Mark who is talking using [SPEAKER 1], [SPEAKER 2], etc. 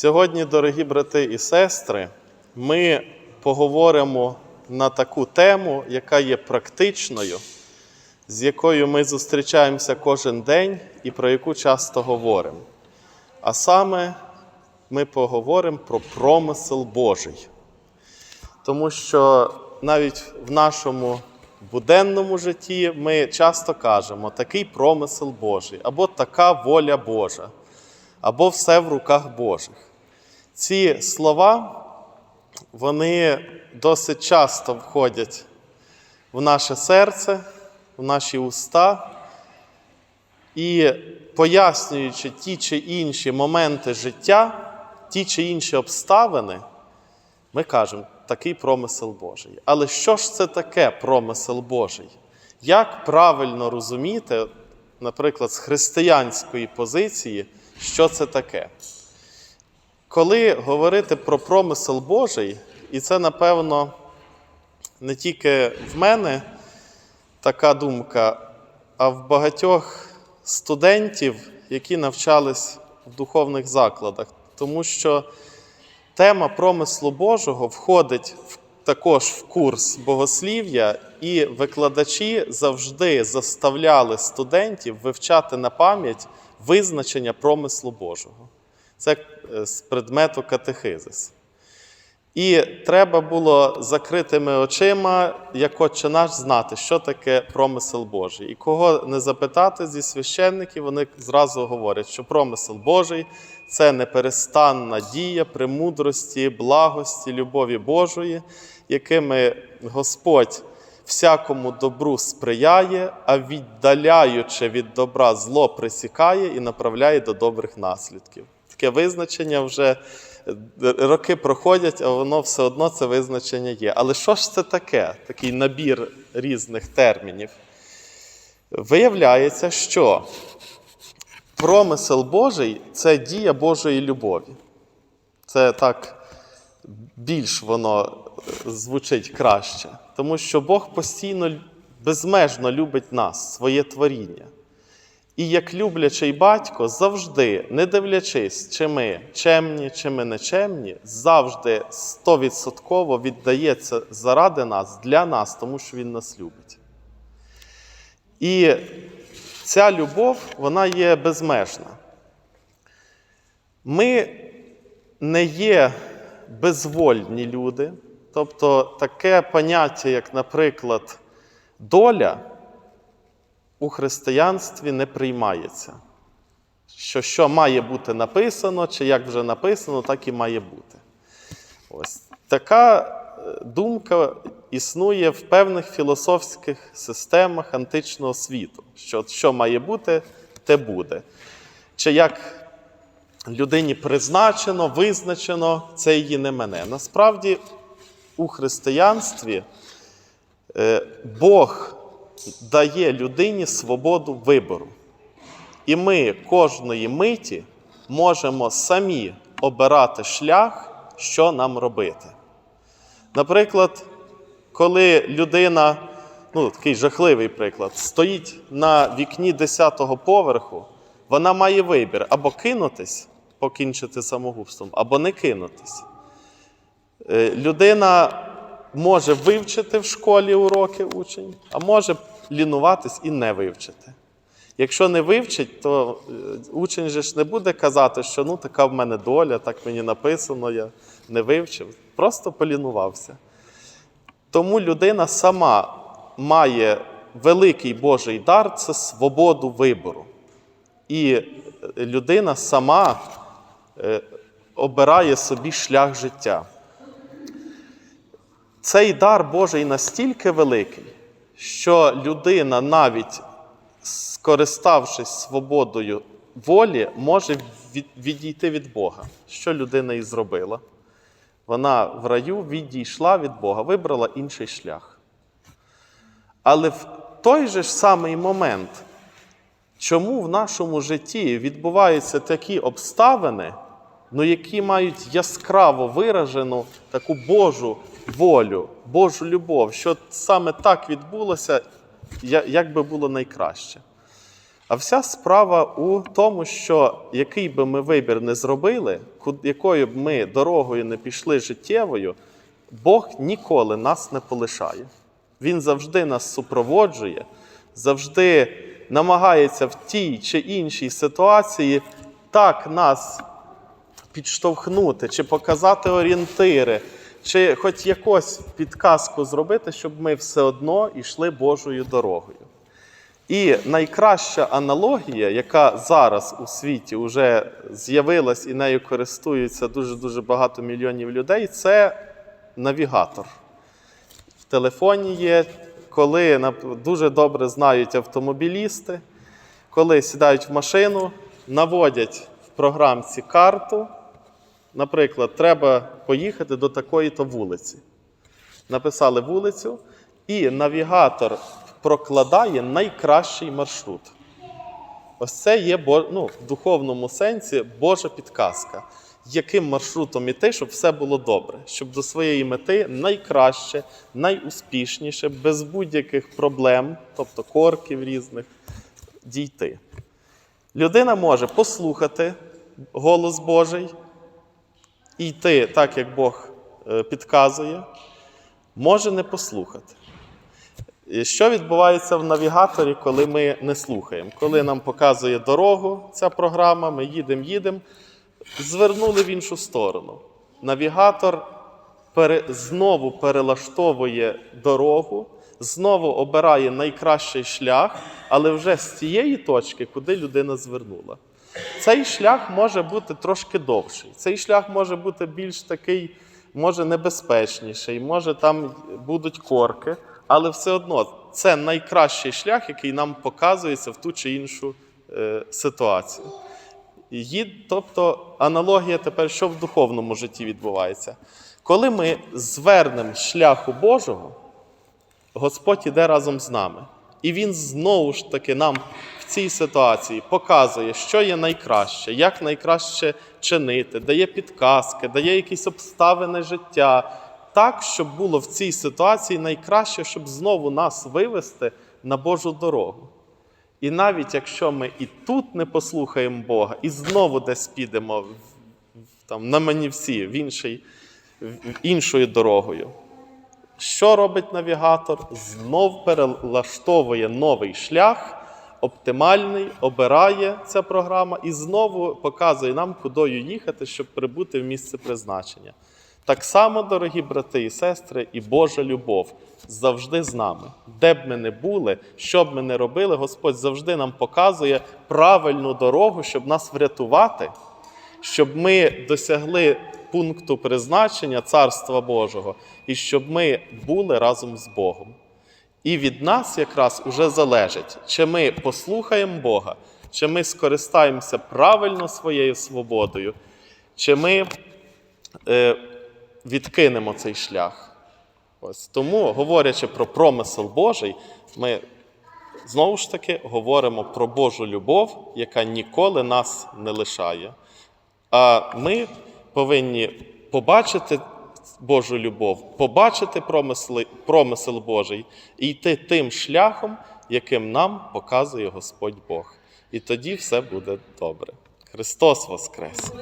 [SPEAKER 1] Сьогодні, дорогі брати і сестри, ми поговоримо на таку тему, яка є практичною, з якою ми зустрічаємося кожен день і про яку часто говоримо. А саме ми поговоримо про промисел Божий. Тому що навіть в нашому буденному житті ми часто кажемо такий промисел Божий, або така воля Божа, або все в руках Божих. Ці слова, вони досить часто входять в наше серце, в наші уста, і пояснюючи ті чи інші моменти життя, ті чи інші обставини, ми кажемо такий промисел Божий. Але що ж це таке промисел Божий? Як правильно розуміти, наприклад, з християнської позиції, що це таке? Коли говорити про промисел Божий, і це, напевно, не тільки в мене така думка, а в багатьох студентів, які навчались в духовних закладах, тому що тема промислу Божого входить в, також в курс богослів'я, і викладачі завжди заставляли студентів вивчати на пам'ять визначення промислу Божого. Це е, з предмету катехизис. І треба було закритими очима, як отче наш, знати, що таке промисел Божий. І кого не запитати зі священників, вони зразу говорять, що промисел Божий це неперестанна дія премудрості, благості, любові Божої, якими Господь всякому добру сприяє, а віддаляючи від добра зло, присікає і направляє до добрих наслідків. Таке визначення вже роки проходять, а воно все одно це визначення є. Але що ж це таке? Такий набір різних термінів. Виявляється, що промисел Божий це дія Божої любові. Це так більш воно звучить краще. Тому що Бог постійно безмежно любить нас, своє творіння. І як люблячий батько завжди, не дивлячись, чи ми чемні, чи ми нечемні, завжди стовідсотково віддається заради нас, для нас, тому що Він нас любить. І ця любов, вона є безмежна. Ми не є безвольні люди, тобто таке поняття, як, наприклад, доля у християнстві не приймається. Що що має бути написано, чи як вже написано, так і має бути. Ось така думка існує в певних філософських системах античного світу, що що має бути, те буде. Чи як людині призначено, визначено, це її не мене. Насправді, у християнстві Бог дає людині свободу вибору. І ми кожної миті можемо самі обирати шлях, що нам робити. Наприклад, коли людина, ну такий жахливий приклад, стоїть на вікні 10-го поверху, вона має вибір або кинутись, покінчити самогубством, або не кинутись. Людина може вивчити в школі уроки учень, а може лінуватись і не вивчити. Якщо не вивчить, то учень же ж не буде казати, що ну така в мене доля, так мені написано, я не вивчив. Просто полінувався. Тому людина сама має великий Божий дар це свободу вибору. І людина сама обирає собі шлях життя. Цей дар Божий настільки великий, що людина, навіть скориставшись свободою волі, може відійти від Бога. Що людина і зробила? Вона в раю відійшла від Бога, вибрала інший шлях. Але в той же ж самий момент, чому в нашому житті відбуваються такі обставини, ну які мають яскраво виражену таку Божу волю, Божу любов, що саме так відбулося, як би було найкраще. А вся справа у тому, що який би ми вибір не зробили, якою б ми дорогою не пішли життєвою, Бог ніколи нас не полишає. Він завжди нас супроводжує, завжди намагається в тій чи іншій ситуації так нас підштовхнути, чи показати орієнтири, чи хоч якось підказку зробити, щоб ми все одно йшли Божою дорогою. І найкраща аналогія, яка зараз у світі вже з'явилась і нею користуються дуже-дуже багато мільйонів людей, це навігатор. В телефоні є, коли дуже добре знають автомобілісти, коли сідають в машину, наводять в програмці карту. Наприклад, треба поїхати до такої-то вулиці. Написали вулицю, і навігатор прокладає найкращий маршрут. Ось це є ну, в духовному сенсі Божа підказка, яким маршрутом іти, щоб все було добре, щоб до своєї мети найкраще, найуспішніше, без будь-яких проблем, тобто корків різних, дійти. Людина може послухати голос Божий йти так, як Бог е, підказує, може не послухати. Що відбувається в навігаторі, коли ми не слухаємо? Коли нам показує дорогу ця програма, ми їдемо, їдемо, звернули в іншу сторону. Навігатор пере, знову перелаштовує дорогу, знову обирає найкращий шлях, але вже з тієї точки, куди людина звернула. Цей шлях може бути трошки довший. Цей шлях може бути більш такий, може небезпечніший, може там будуть корки, але все одно це найкращий шлях, який нам показується в ту чи іншу е, ситуацію. Її, тобто аналогія тепер, що в духовному житті відбувається. Коли ми звернемо шляху Божого, Господь іде разом з нами. І Він знову ж таки нам в цій ситуації показує, що є найкраще, як найкраще чинити, дає підказки, дає якісь обставини життя, так, щоб було в цій ситуації найкраще, щоб знову нас вивести на Божу дорогу. І навіть якщо ми і тут не послухаємо Бога, і знову десь підемо там, на манівці, в інший, іншою дорогою, що робить навігатор? Знов перелаштовує новий шлях, оптимальний, обирає ця програма і знову показує нам, кудою їхати, щоб прибути в місце призначення. Так само, дорогі брати і сестри, і Божа любов завжди з нами. Де б ми не були, що б ми не робили, Господь завжди нам показує правильну дорогу, щоб нас врятувати, щоб ми досягли пункту призначення Царства Божого і щоб ми були разом з Богом. І від нас якраз уже залежить, чи ми послухаємо Бога, чи ми скористаємося правильно своєю свободою, чи ми е, відкинемо цей шлях. Ось тому, говорячи про промисел Божий, ми знову ж таки говоримо про Божу любов, яка ніколи нас не лишає. А ми повинні побачити Божу любов, побачити промисли, промисел Божий і йти тим шляхом, яким нам показує Господь Бог. І тоді все буде добре. Христос Воскрес!